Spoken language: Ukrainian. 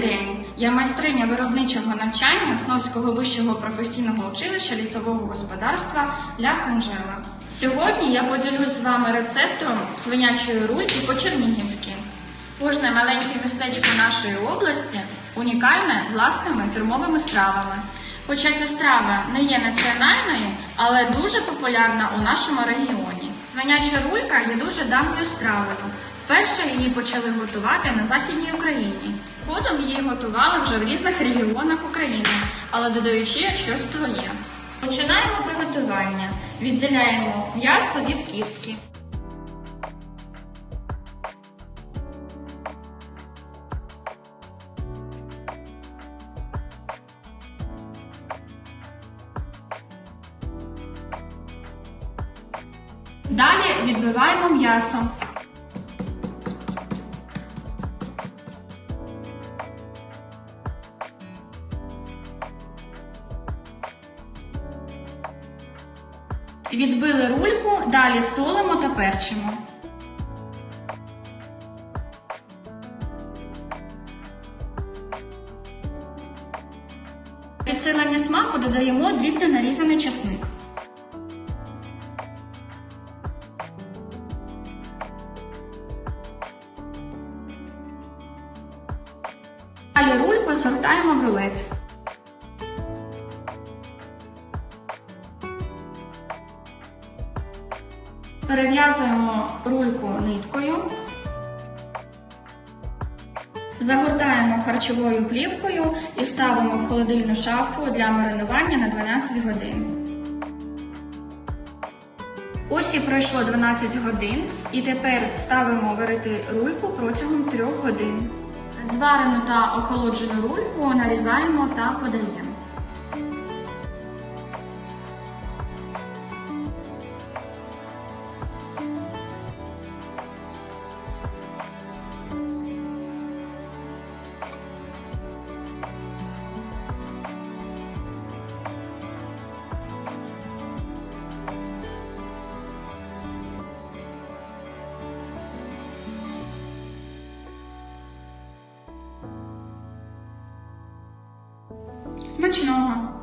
День! Я майстриня виробничого навчання Сновського вищого професійного училища лісового господарства Ля Анжела. Сьогодні я поділюсь з вами рецептом свинячої рульки по-чернігівськи. Кожне маленьке містечко нашої області унікальне власними фірмовими стравами. Хоча ця страва не є національною, але дуже популярна у нашому регіоні. Свиняча рулька є дуже давньою стравою. Вперше її почали готувати на Західній Україні. Згодом її готували вже в різних регіонах України, але додаючи щось своє. Починаємо приготування. Відділяємо м'ясо від кістки. Далі відбиваємо м'ясо. Відбили рульку, далі солимо та перчимо. Підсилення смаку додаємо дрібно нарізаний часник. Далі рульку згортаємо в рулет. Перев'язуємо рульку ниткою. Загортаємо харчовою плівкою і ставимо в холодильну шафу для маринування на 12 годин. Ось і пройшло 12 годин, і тепер ставимо варити рульку протягом 3 годин. Зварену та охолоджену рульку нарізаємо та подаємо. Смачного!